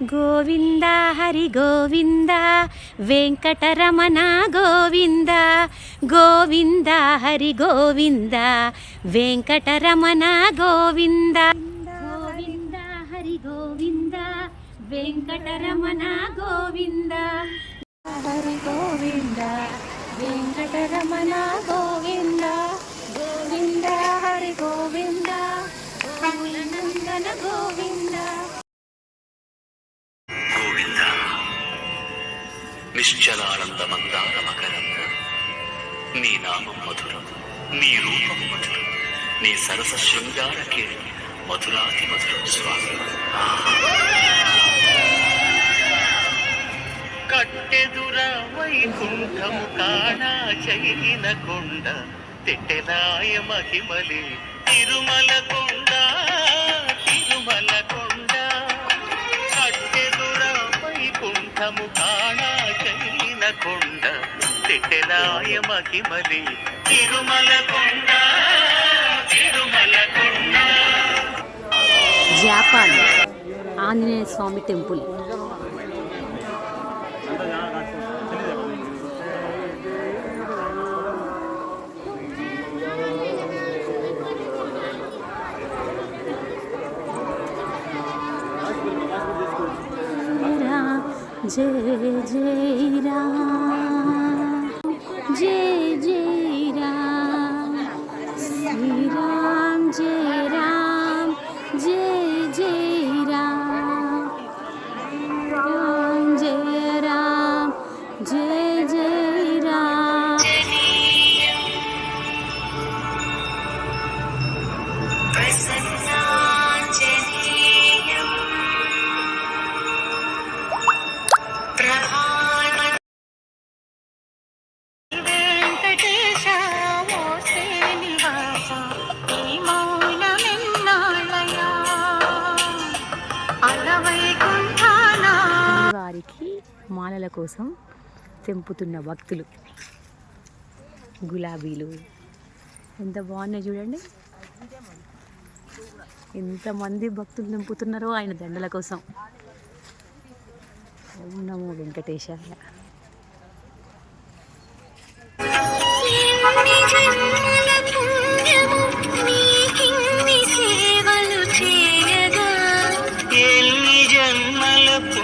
గోవింద హరి గోవింద వెంకటరమణ గోవింద గోవింద హరి గోవింద వెంకటరమణ గోవింద గోవింద హరి గోవింద వెంకటరమణ గోవింద హరి గోవింద వెంకటరమణ గోవింద గోవింద నిశ్చలానంద మందార మకరంద నీ నామం మధురం నీ రూపం మధురం నీ సరస శృంగార కేళి మధురాతి మధురం స్వామి. కట్టెదుర వైకుంఠము కాణా చైన కొండ తెట్టెలాయ మహిమలే తిరుమల కొండ. చైన కొండ తెట్టెలాయ మహిమలే. తిరుమల కొండ తిరుమల కొండ జాపాన్ ఆంజనేయ స్వామి టెంపుల్. যে যে যে যে রাম শ্রীরাম যে রাম, যে যে রাম রাম যে রাম, যে যে রাম I పూల కోసం తెంపుతున్న భక్తులు. గులాబీలు. ఎంత బాగున్నాయి చూడండి. ఎంతమంది భక్తులు తెంపుతున్నారో ఆయన దండల కోసం. ఓం నమో వెంకటేశాయ.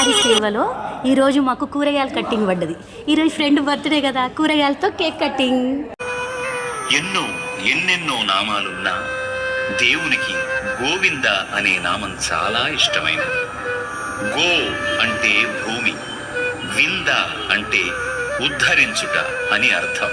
అమ్మవారి సేవలో ఈరోజు మాకు కూరగాయల కట్టింగ్ పడ్డది. ఈరోజు ఫ్రెండ్ బర్త్డే కదా కూరగాయలతో కేక్ కట్టింగ్. ఎన్నో ఎన్నెన్నో నామాలున్నా దేవునికి గోవింద అనే నామం చాలా ఇష్టమైనది. గో అంటే భూమి వింద అంటే ఉద్ధరించుట అని అర్థం.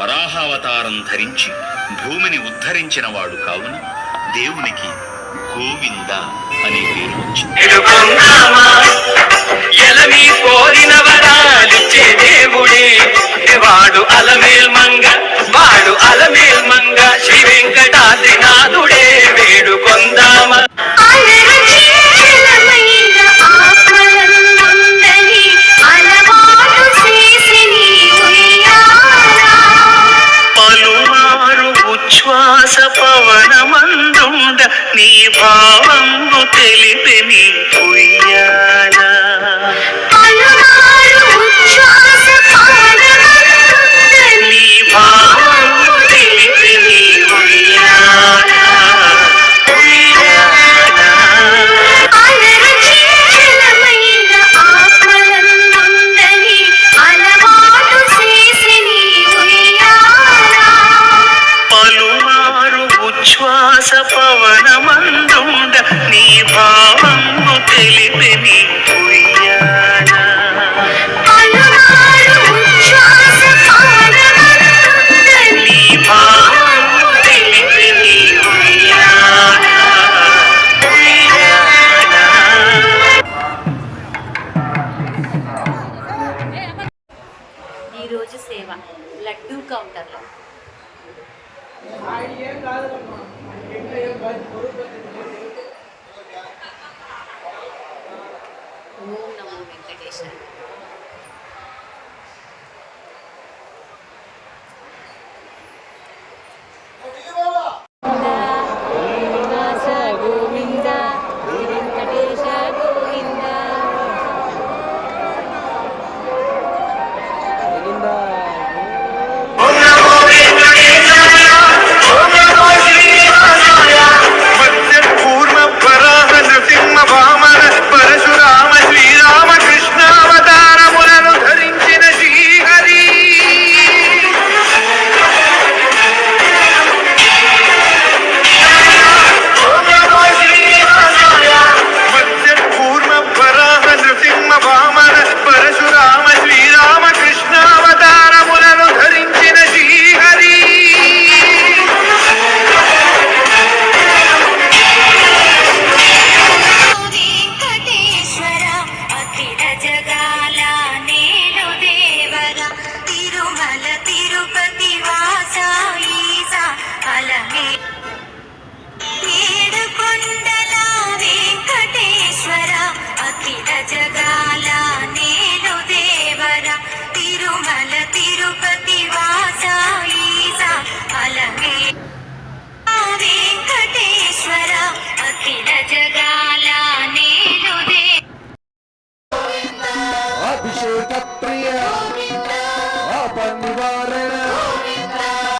వరాహావతారం ధరించి భూమిని ఉద్ధరించిన వాడు కావున దేవునికి గోవింద అనే పేరు వచ్చింది. ఎలమి కోరిన వరాలిచ్చే దేవుడే. వాడు అలమేల్ మంగ వాడు అలమేల్ మంగ శ్రీ వెంకటాద్రినాథుడే వేడు కొందామ అలరచీలమైన ఆత్మలందుండని అలవాటు చేసి నీ ఉయ్యాలా. భావంబు తెలిపి నీ పుయ్యా por